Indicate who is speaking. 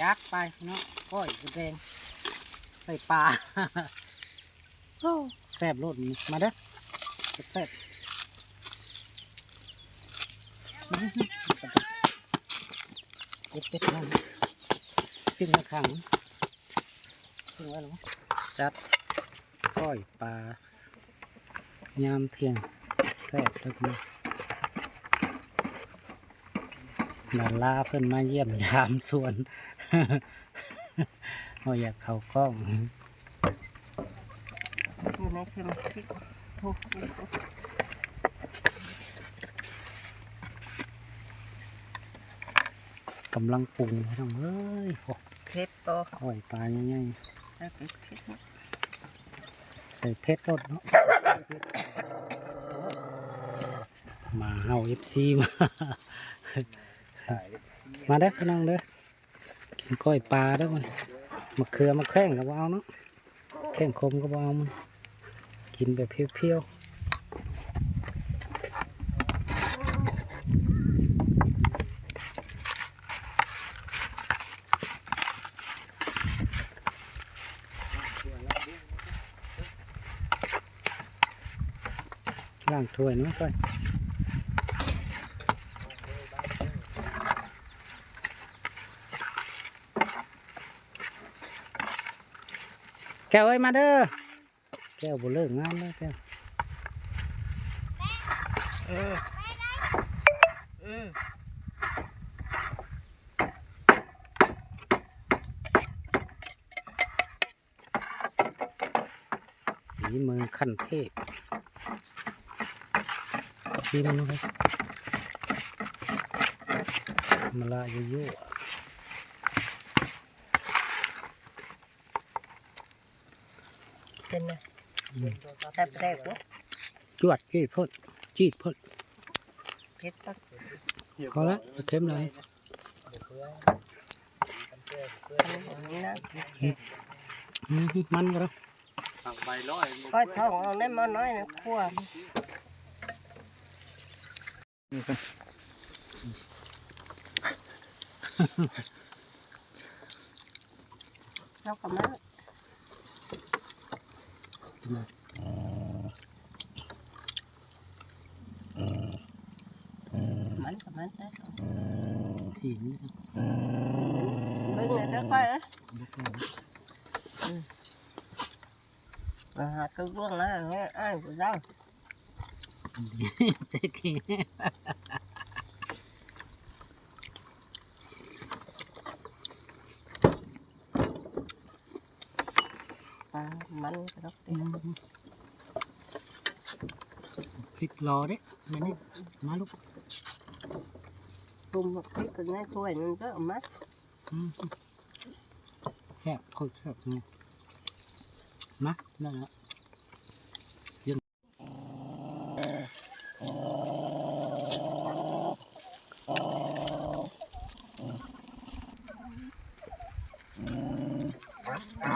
Speaker 1: จักไปพี่น้องก้อยกระแดงใส่ปลาแซ่บโลดมาเด้อแซ่บเป็ดเป็ดนั่นจึงมาขังจึงไว้หรอจัดก้อยปลายามเทียงแซ่บแล้วพี่น้องดาราเพิ่อนมาเยี่ยมยามสวน เราอยากเข้ากล้อง
Speaker 2: อยู่ในเชิงที่โอ้โห
Speaker 1: กำลังปรุงพี่น้องเอ้ยโอ้
Speaker 2: เพชรต่อ
Speaker 1: ก้อยปลาใหญ่
Speaker 2: แล้วก็เพชร
Speaker 1: ๆใส่เพชรรดเนาะมาเฮาเอฟซีมา มาได้อพี่น้องเด้อ ก้อยปลาเด้อมันมะเขือมะแข้งก็บเอาเนาะแข้งคมก็บเอามันกินแบบเพียวๆล้างถ้วยนะก้อย แก้วเอ้ยมาเด้อแก้วบ่เลิกงานแล้วแก้ว
Speaker 2: เออเออ
Speaker 1: สีมือขั้นเทพสีมือครับมาลายั่ว
Speaker 2: เป็นไง
Speaker 1: ๆอืม
Speaker 2: แซ่บแรกเนาะ
Speaker 1: จวดจีดพ่นจีดพ่น
Speaker 2: เพชรตัก
Speaker 1: พอละเข้มเลย
Speaker 2: นี่นะ
Speaker 1: อืมมันก็แล้ว
Speaker 3: สั่งใบร้อย
Speaker 2: ก็ท้องเอาได้มาน้อยนะคั่วเราก็มา มันก็มันได้
Speaker 1: ที่นี้
Speaker 2: เบิ่งเลยเด้อก้อยเอ้ ปลามันกระดกเต็ม
Speaker 1: พิกรอเด้แม่นี่มาลูก
Speaker 2: ตุ่มพริกก็ง่ายถ้วยนึงก็เอามา
Speaker 1: แซ่บโคตรแซ่บเลยมาได้แล้วยังอ